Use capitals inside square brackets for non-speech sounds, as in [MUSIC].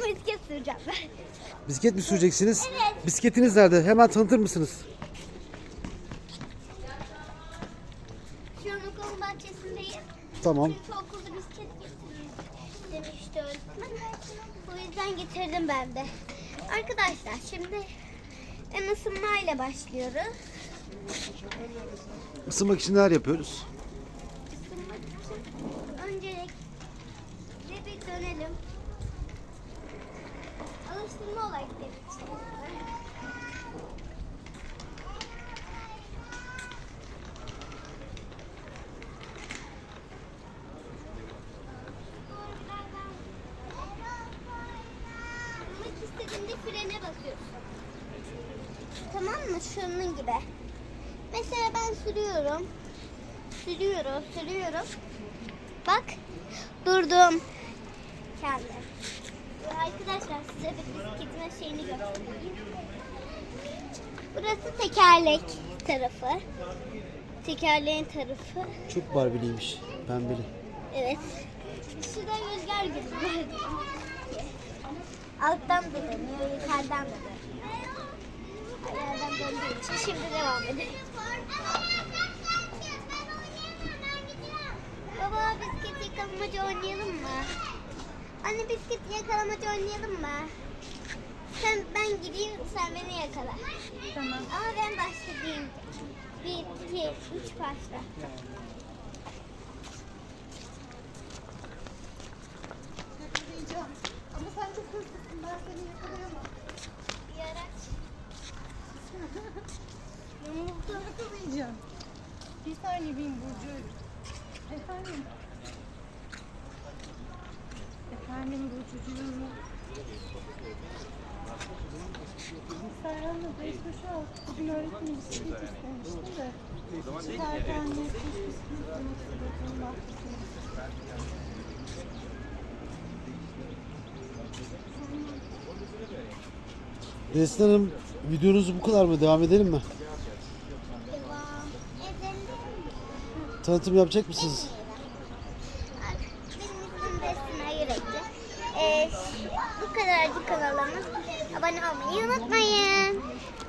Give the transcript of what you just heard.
Bugün bisiklet süreceğim [LAUGHS] ben. Bisiklet mi süreceksiniz? Evet. Bisikletiniz nerede? Hemen tanıtır mısınız? Şu an okulun bahçesindeyim. Tamam. Çünkü okulda bisiklet getirin demişti öğretmen. O yüzden getirdim ben de. Arkadaşlar şimdi en ısınmayla başlıyoruz. Isınmak için neler yapıyoruz? Isınmak için öncelikle bir dönelim. Alıştırma olarak. Sürmek istediğinde frene basıyorsun. Tamam mı? Şunun gibi. Mesela ben sürüyorum. Sürüyorum, sürüyorum. Bak, durdum. Kendim. Arkadaşlar size bir bisikletimin şeyini göstereyim. Burası tekerlek tarafı. Tekerleğin tarafı. Çok barbiliymiş. Pembeli. Evet. Şurada rüzgar gibi. Alttan da dönüyor, yukarıdan da dönüyor. Ayardan döndüğü için şimdi devam edelim. Baba bisiklet yakalamacı oynayalım mı? Anne bisiklet yakalamacı oynayalım mı? Sen ben gideyim sen beni yakala. Tamam. Ama ben başlayayım. Bir, iki, üç başla. Yakalayacağım. Ama sen çok hızlısın. Ben seni yakalayamam. Bir araç. [LAUGHS] Yumurta. Yakalayacağım. Bir saniye bin Burcu. Efendim. Efendim Burcucuğum. Serhan'la beş başı al. Bugün öğretmenim bisiklet istemişti de. Serhan ne kuş bisiklet demek istediğini baktım. Neslihan Hanım videonuz bu kadar mı? Devam edelim mi? Devam edelim. Tanıtım yapacak mısınız? Bu kadarcık kanalımız. Abone olmayı unutmayın.